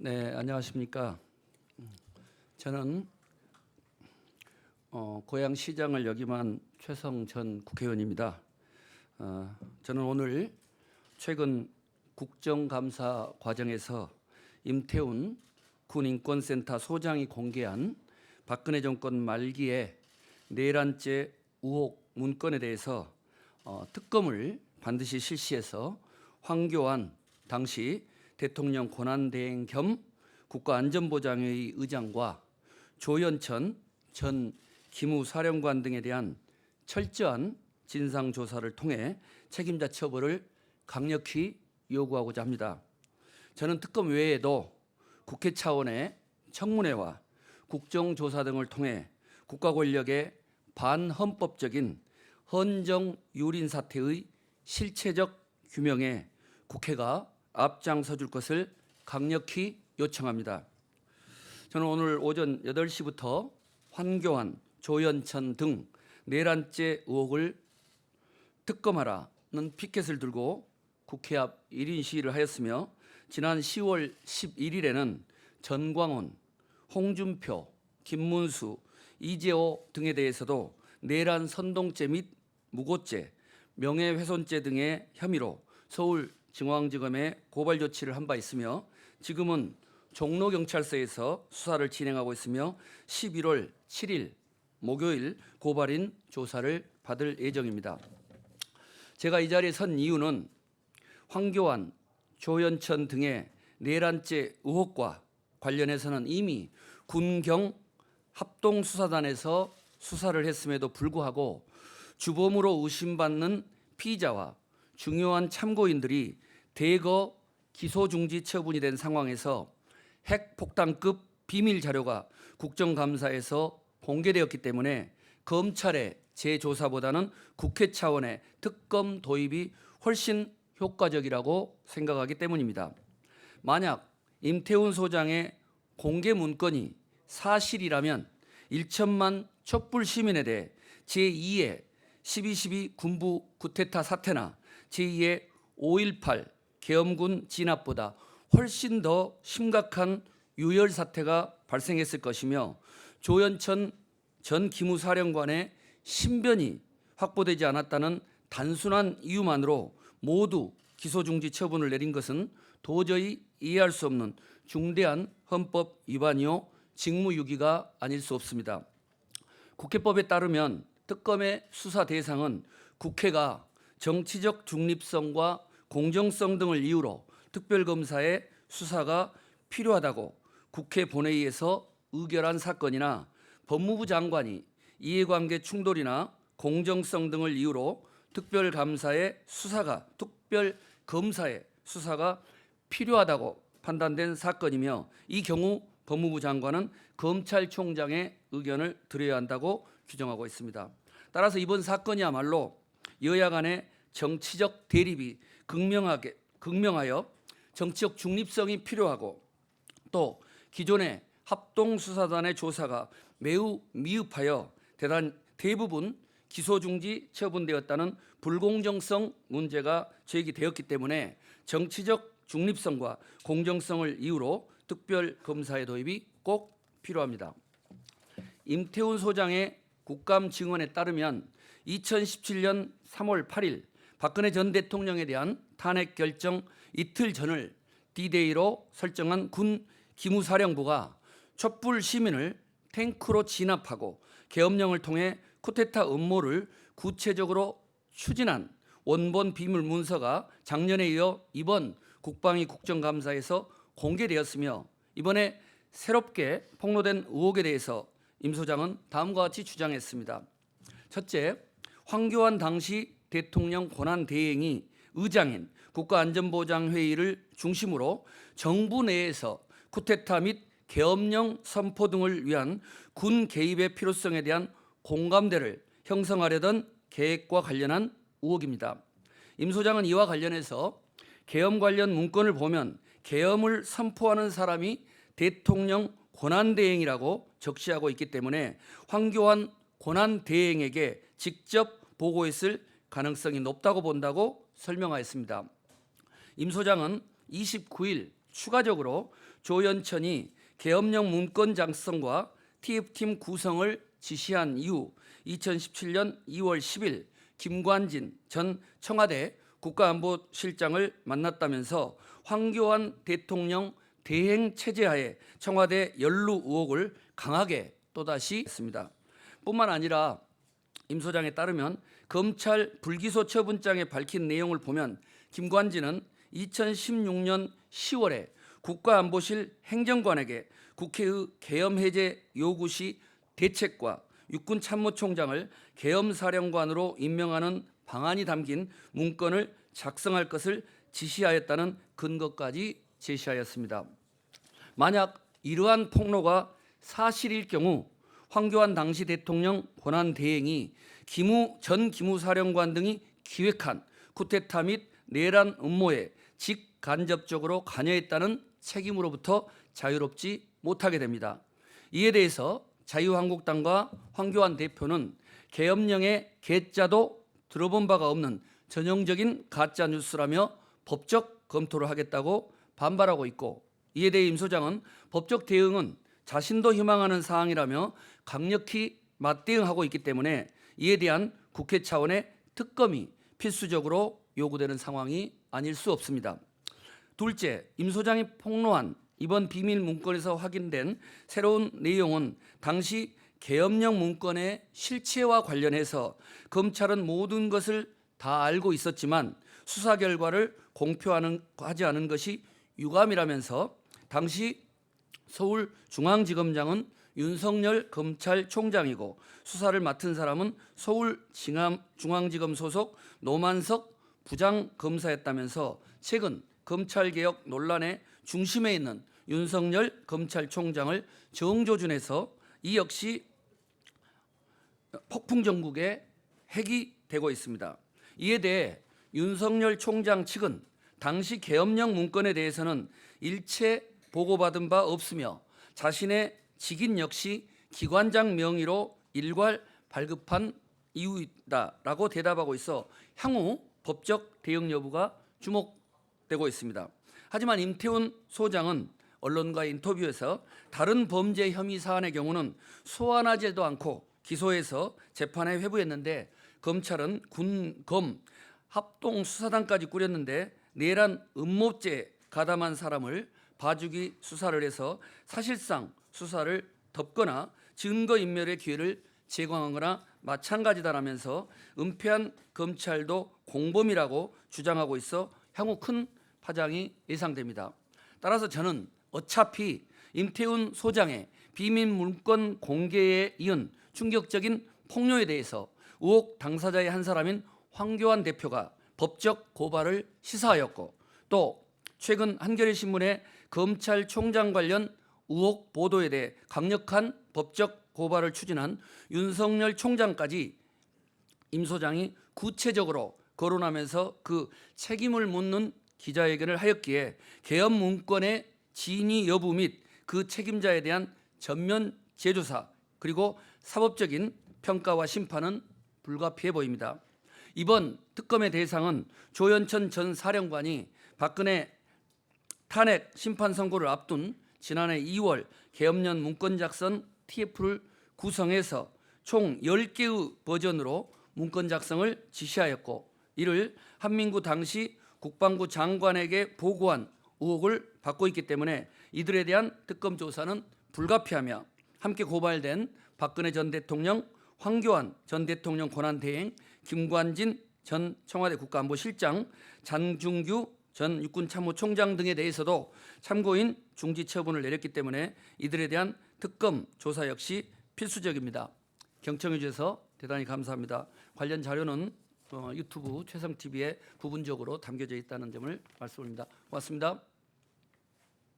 네, 안녕하십니까. 저는 어, 고양 시장을 역임한 최성 전 국회의원입니다. 어, 저는 오늘 최근 국정감사 과정에서 임태훈 군인권센터 소장이 공개한 박근혜 정권 말기에 내란죄 의혹 문건에 대해서 어, 특검을 반드시 실시해서 황교안 당시 대통령 권한대행 겸 국가안전보장회의 의장과 조현천 전 기무사령관 등에 대한 철저한 진상 조사를 통해 책임자 처벌을 강력히 요구하고자 합니다. 저는 특검 외에도 국회 차원의 청문회와 국정조사 등을 통해 국가 권력의 반헌법적인 헌정 유린 사태의 실체적 규명에 국회가 앞장서 줄 것을 강력히 요청합니다. 저는 오늘 오전 8시부터 환교안, 조현천 등 내란죄 의혹을 특검하라는 피켓을 들고 국회 앞 1인 시위를 하였으며 지난 10월 11일에는 전광훈, 홍준표, 김문수, 이재호 등에 대해서도 내란 선동죄 및 무고죄, 명예훼손죄 등의 혐의로 서울 중앙지검에 고발 조치를 한 바 있으며 지금은 종로경찰서에서 수사를 진행하고 있으며 11월 7일 목요일 고발인 조사를 받을 예정입니다. 제가 이 자리에 선 이유는 황교안, 조현천 등의 내란죄 의혹과 관련해서는 이미 군경 합동수사단에서 수사를 했음에도 불구하고 주범으로 의심받는 피의자와 중요한 참고인들이 대거 기소 중지 처분이 된 상황에서 핵폭탄급 비밀 자료가 국정감사에서 공개되었기 때문에 검찰의 재조사보다는 국회 차원의 특검 도입이 훨씬 효과적이라고 생각하기 때문입니다. 만약 임태훈 소장의 공개 문건이 사실이라면 1천만 촛불 시민에 대해 제2의 12.12 군부 구테타 사태나 제2의 5.18 계엄군 진압보다 훨씬 더 심각한 유혈 사태가 발생했을 것이며 조현천 전 기무사령관의 신변이 확보되지 않았다는 단순한 이유만으로 모두 기소 중지 처분을 내린 것은 도저히 이해할 수 없는 중대한 헌법 위반이요 직무유기가 아닐 수 없습니다. 국회법에 따르면 특검의 수사 대상은 국회가 정치적 중립성과 공정성 등을 이유로 특별검사의 수사가 필요하다고 국회 본회의에서 의결한 사건이나 법무부 장관이 이해관계 충돌이나 공정성 등을 이유로 특별감사의 수사가 특별검사의 수사가 필요하다고 판단된 사건이며 이 경우 법무부 장관은 검찰총장의 의견을 들어야 한다고 규정하고 있습니다. 따라서 이번 사건이야말로 여야 간의 정치적 대립이 극명하게 극명하여 정치적 중립성이 필요하고 또 기존의 합동수사단의 조사가 매우 미흡하여 대단 대부분 기소 중지 처분되었다는 불공정성 문제가 제기되었기 때문에 정치적 중립성과 공정성을 이유로 특별 검사의 도입이 꼭 필요합니다. 임태훈 소장의 국감 증언에 따르면 2017년 3월 8일 박근혜 전 대통령에 대한 탄핵 결정 이틀 전을 D-Day로 설정한 군 기무사령부가 촛불 시민을 탱크로 진압하고 계엄령을 통해 쿠데타 음모를 구체적으로 추진한 원본 비밀 문서가 작년에 이어 이번 국방위 국정감사에서 공개되었으며 이번에 새롭게 폭로된 의혹에 대해서 임 소장은 다음과 같이 주장했습니다. 첫째, 황교안 당시 대통령 권한 대행이 의장인 국가안전보장회의를 중심으로 정부 내에서 쿠데타 및 계엄령 선포 등을 위한 군 개입의 필요성에 대한 공감대를 형성하려던 계획과 관련한 의혹입니다. 임 소장은 이와 관련해서 계엄 관련 문건을 보면 계엄을 선포하는 사람이 대통령 권한대행이라고 적시하고 있기 때문에 황교안 권한대행에게 직접 보고했을 가능성이 높다고 본다고 설명하였습니다. 임 소장은 29일 추가적으로 조연천이 계엄령 문건 작성과 TF팀 구성을 지시한 이후 2017년 2월 10일 김관진 전 청와대 국가안보실장을 만났다면서 황교안 대통령 대행 체제하에 청와대 연루 의혹을 강하게 또다시 했습니다. 뿐만 아니라 임 소장에 따르면 검찰 불기소 처분장에 밝힌 내용을 보면 김관진은 2016년 10월에 국가안보실 행정관에게 국회의 계엄 해제 요구 시 대책과 육군 참모총장을 계엄 사령관으로 임명하는 방안이 담긴 문건을 작성할 것을 지시하였다는 근거까지 제시하였습니다. 만약 이러한 폭로가 사실일 경우 황교안 당시 대통령 권한 대행이 기무 전 기무사령관 등이 기획한 쿠데타 및 내란 음모에 직간접적으로 관여했다는 책임으로부터 자유롭지 못하게 됩니다. 이에 대해서 자유한국당과 황교안 대표는 계엄령의 개자도 들어본 바가 없는 전형적인 가짜 뉴스라며 법적 검토를 하겠다고 반발하고 있고 이에 대해 임 소장은 법적 대응은 자신도 희망하는 사항이라며 강력히 맞대응하고 있기 때문에 이에 대한 국회 차원의 특검이 필수적으로 요구되는 상황이 아닐 수 없습니다. 둘째, 임 소장이 폭로한 이번 비밀 문건에서 확인된 새로운 내용은 당시 계엄령 문건의 실체와 관련해서 검찰은 모든 것을 다 알고 있었지만 수사 결과를 공표하는 하지 않은 것이 유감이라면서 당시 서울중앙지검장은 윤석열 검찰총장이고 수사를 맡은 사람은 서울중앙지검 소속 노만석 부장검사였다면서 최근 검찰개혁 논란의 중심에 있는 윤석열 검찰총장을 정조준해서 이 역시 폭풍 전국에 핵이 되고 있습니다. 이에 대해 윤석열 총장 측은 당시 계엄령 문건에 대해서는 일체 보고받은 바 없으며 자신의 직인 역시 기관장 명의로 일괄 발급한 이유이다라고 대답하고 있어 향후 법적 대응 여부가 주목되고 있습니다. 하지만 임태훈 소장은 언론과 인터뷰에서 다른 범죄 혐의 사안의 경우는 소환하지도 않고 기소해서 재판에 회부했는데 검찰은 군 검 합동 수사단까지 꾸렸는데 내란 음모죄 가담한 사람을 봐주기 수사를 해서 사실상 수사를 덮거나 증거 인멸의 기회를 제공한 거나 마찬가지다라면서 은폐한 검찰도 공범이라고 주장하고 있어 향후 큰 파장이 예상됩니다. 따라서 저는 어차피 임태훈 소장의 비밀 문건 공개에 이은 충격적인 폭로에 대해서 의혹 당사자의 한 사람인 황교안 대표가 법적 고발을 시사하였고 또 최근 한겨레 신문의 검찰총장 관련 의혹 보도에 대해 강력한 법적 고발을 추진한 윤석열 총장까지 임 소장이 구체적으로 거론하면서 그 책임을 묻는 기자회견을 하였기에 계엄 문건의 진위 여부 및 그 책임자에 대한 전면 재조사 그리고 사법적인 평가와 심판은 불가피해 보입니다. 이번 특검의 대상은 조현천 전 사령관이 박근혜 탄핵 심판 선고를 앞둔 지난해 2월 계엄령 문건 작성 TF를 구성해서 총 10개의 버전으로 문건 작성을 지시하였고 이를 한민구 당시 국방부 장관에게 보고한 의혹을 받고 있기 때문에 이들에 대한 특검 조사는 불가피하며 함께 고발된 박근혜 전 대통령, 황교안 전 대통령 권한 대행, 김관진 전 청와대 국가안보실장, 장중규 전 육군 참모총장 등에 대해서도 참고인 중지 처분을 내렸기 때문에 이들에 대한 특검 조사 역시 필수적입니다. 경청해 주셔서 대단히 감사합니다. 관련 자료는 어, 유튜브 최성 TV에 부분적으로 담겨져 있다는 점을 말씀드립니다. 고맙습니다.